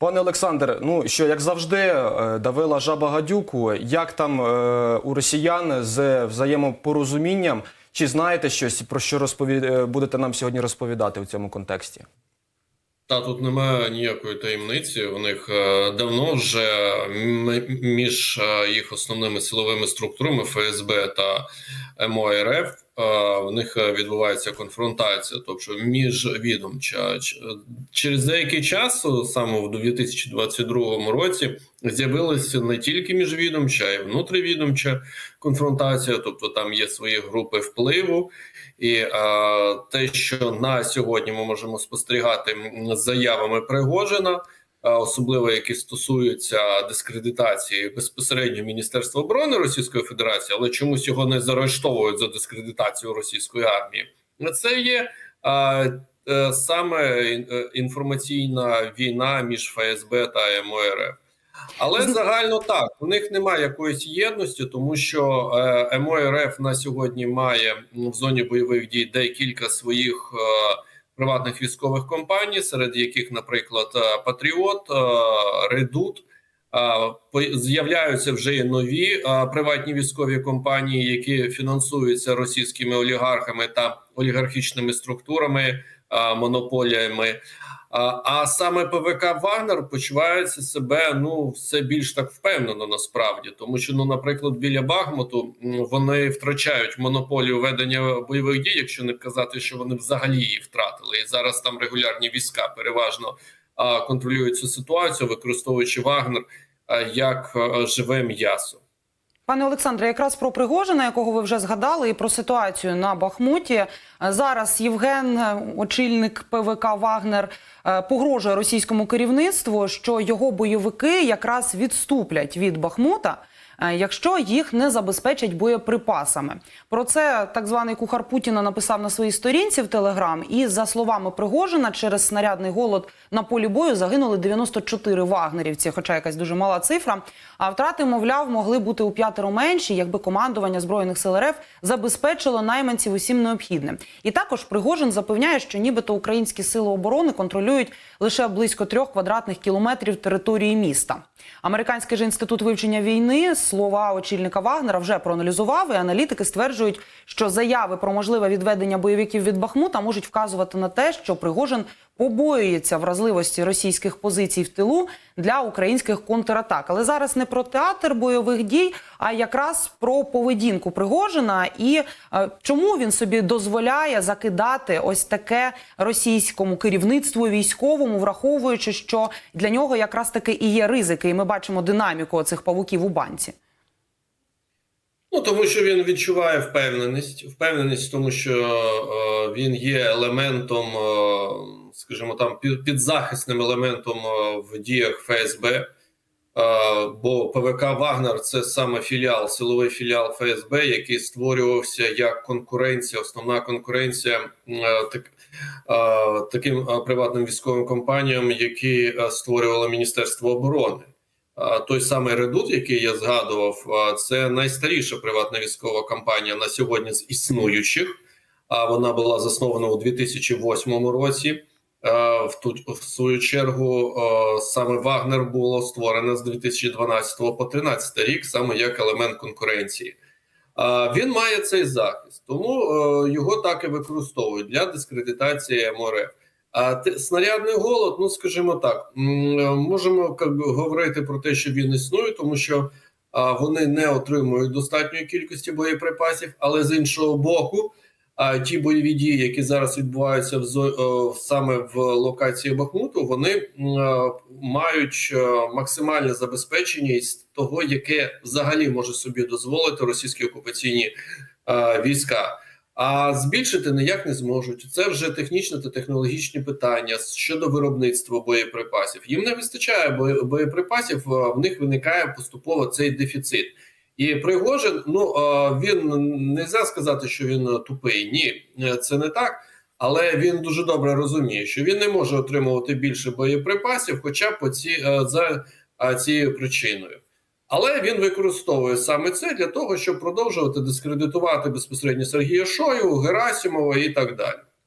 Пане Олександр, ну що як завжди е, давила жаба гадюку. Як там е, у росіян з взаємопорозумінням? Чи знаєте щось про що розпові... е, будете нам сьогодні розповідати у цьому контексті? Та тут немає ніякої таємниці. У них е, давно вже між їх основними силовими структурами ФСБ та МОРФ в них е, відбувається конфронтація, тобто міжвідомча. Ч- Через деякий час, саме в 2022 році, з'явилася не тільки міжвідомча, а й внутрівідомча конфронтація, тобто там є свої групи впливу. І е, те, що на сьогодні ми можемо спостерігати з заявами Пригожина, е, особливо які стосуються дискредитації безпосередньо Міністерства оборони Російської Федерації, але чомусь його не заарештовують за дискредитацію російської армії. Це є е, е, саме е, інформаційна війна між ФСБ та МОРФ. Але загально так у них немає якоїсь єдності, тому що е, МОРФ на сьогодні має в зоні бойових дій декілька своїх е, приватних військових компаній, серед яких, наприклад, е, Патріот, е, Редут. Е, З'являються вже і нові приватні військові компанії, які фінансуються російськими олігархами та олігархічними структурами, монополіями. А, саме ПВК Вагнер почувається себе ну все більш так впевнено насправді, тому що ну, наприклад, біля Бахмуту вони втрачають монополію ведення бойових дій, якщо не казати, що вони взагалі її втратили, і зараз там регулярні війська переважно контролюють цю ситуацію, використовуючи Вагнер як живе м'ясо. Пане Олександре, якраз про Пригожина, якого ви вже згадали, і про ситуацію на Бахмуті. Е, Зараз Євген, е, очільник ПВК Вагнер, е, погрожує російському керівництву, що його бойовики якраз відступлять від Бахмута. Е, Якщо їх не забезпечать боєприпасами, про це так званий кухар Путіна написав на своїй сторінці в Телеграм. І за словами Пригожина, через снарядний голод на полі бою загинули 94 вагнерівці, хоча якась дуже мала цифра. А втрати, мовляв, могли бути у п'ятеро менші, якби командування збройних сил РФ забезпечило найманців усім необхідним. І також Пригожин запевняє, що нібито українські сили оборони контролюють лише близько трьох квадратних кілометрів території міста. Американський же інститут вивчення війни слова очільника Вагнера вже проаналізував, і аналітики стверджують, що заяви про можливе відведення бойовиків від Бахмута можуть вказувати на те, що Пригожин побоюється вразливості російських позицій в тилу для українських контратак. Але зараз не про театр бойових дій, а якраз про поведінку Пригожина і е, чому він собі дозволяє закидати ось таке російському керівництву військовому, враховуючи, що для нього якраз таки і є ризики, і ми бачимо динаміку цих павуків у банці. Ну тому що він відчуває впевненість, впевненість в тому, що е, він є елементом, е, скажімо там, під, підзахисним елементом е, в діях ФСБ. Е, бо ПВК Вагнер це саме філіал, силовий філіал ФСБ, який створювався як конкуренція, основна конкуренція е, так, таким приватним військовим компаніям, які створювало Міністерство оборони. Той самий редут, який я згадував, це найстаріша приватна військова компанія на сьогодні з існуючих. А вона була заснована у 2008 році. А, В ту в свою чергу саме Вагнер було створено з 2012 по 2013 рік, саме як елемент конкуренції. А, Він має цей захист, тому е, його так і використовують для дискредитації МОРФ. А снарядний голод, ну скажімо так, е, можемо говорити про те, що він існує, тому що вони не отримують достатньої кількості боєприпасів, але з іншого боку, ті бойові дії, які зараз відбуваються в е, саме в локації Бахмуту, вони е, мають е, максимальне забезпечення із того, яке взагалі може собі дозволити російські окупаційні війська. А збільшити ніяк не зможуть. Це вже технічні та технологічні питання щодо виробництва боєприпасів. Їм не вистачає бо- боєприпасів, в них виникає поступово цей дефіцит. І Пригожин, ну він не можна сказати, що він тупий. Ні, е, це не так. Але він дуже добре розуміє, що він не може отримувати більше боєприпасів, хоча по ці е, за цією причиною. Але він використовує саме це для того, щоб продовжувати дискредитувати безпосередньо Сергія Шою, Герасимова і так далі.